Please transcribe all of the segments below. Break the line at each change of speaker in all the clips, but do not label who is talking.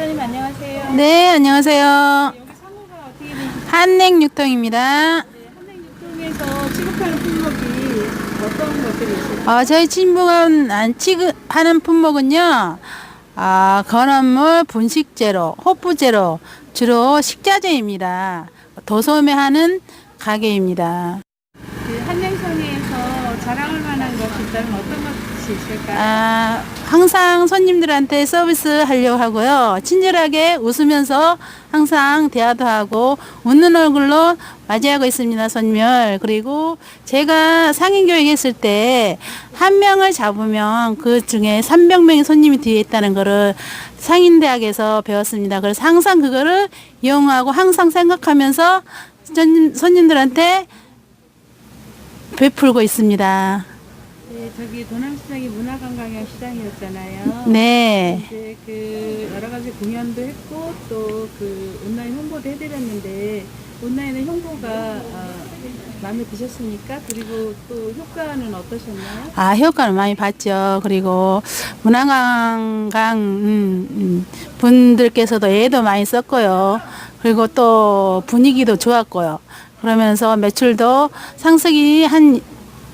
사장님 안녕하세요.
네, 안녕하세요.
여기 사무가 어떻게 되시죠?
한냉육통입니다.
네, 한냉육동에서 취급하는 품목이 어떤 것들이 있을까요?
어, 저희 친구가 안 취급하는 품목은요, 아, 건어물, 분식재료, 호프재료, 주로 식자재입니다. 도소매하는 가게입니다.
자랑할 만한 것이 있다면 어떤 것이 있을까요?
아, 항상 손님들한테 서비스 하려고 하고요. 친절하게 웃으면서 항상 대화도 하고 웃는 얼굴로 맞이하고 있습니다, 손님을. 그리고 제가 상인 교육 했을 때 한 명을 잡으면 그 중에 300명의 손님이 뒤에 있다는 거를 상인대학에서 배웠습니다. 그래서 항상 그거를 이용하고 항상 생각하면서 손님, 손님들한테 베풀고 있습니다.
네, 저기 도남시장이 문화관광형 시장이었잖아요.
네.
이제 그 여러 가지 공연도 했고 또 그 온라인 홍보도 해드렸는데 온라인의 홍보가 아, 마음에 드셨습니까? 그리고 또 효과는 어떠셨나요?
아, 효과는 많이 봤죠. 그리고 문화관광 음, 음, 분들께서도 애도 많이 썼고요. 그리고 또 분위기도 좋았고요. 그러면서 매출도 상승이 한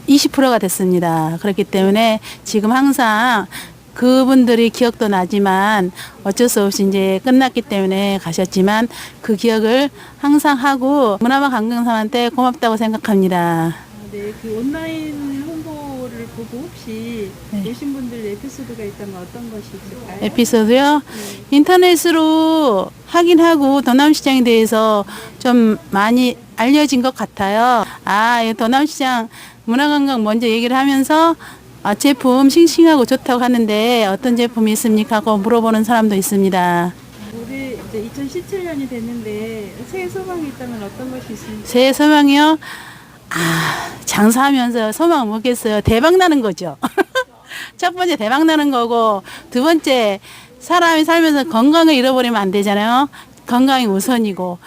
20%가 됐습니다. 그렇기 때문에 지금 항상 그분들이 기억도 나지만 어쩔 수 없이 이제 끝났기 때문에 가셨지만 그 기억을 항상 하고 문화만 관광사한테 고맙다고 생각합니다.
아, 네, 그 온라인 홍보를 보고 혹시
네.
오신 분들 에피소드가 있다면 어떤 것이 있을까요?
에피소드요.
네.
인터넷으로 확인하고 도남시장에 대해서 좀 많이 알려진 것 같아요. 아, 이 도남시장 문화관광 먼저 얘기를 하면서 아, 제품 싱싱하고 좋다고 하는데 어떤 제품이 있습니까? 하고 물어보는 사람도 있습니다.
올해 이제 2017년이 됐는데 새해 소망이 있다면 어떤 것이 있습니까?
제 소망이요. 아, 장사하면서 소망 뭐겠어요? 대박 나는 거죠. 첫 번째 대박 나는 거고 두 번째 사람이 살면서 건강을 잃어버리면 안 되잖아요. 건강이 우선이고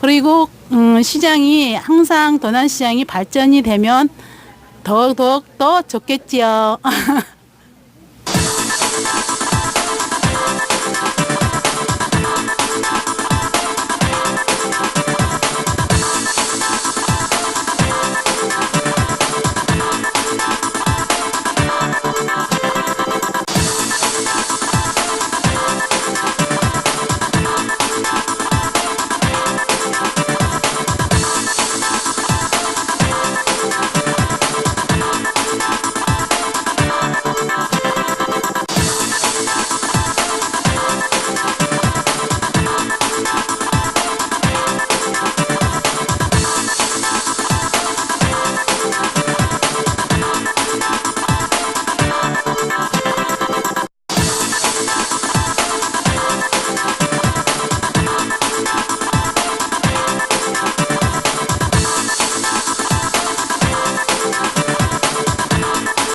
그리고 음, 시장이 항상 도난 시장이 발전이 되면 더더욱 더 좋겠지요.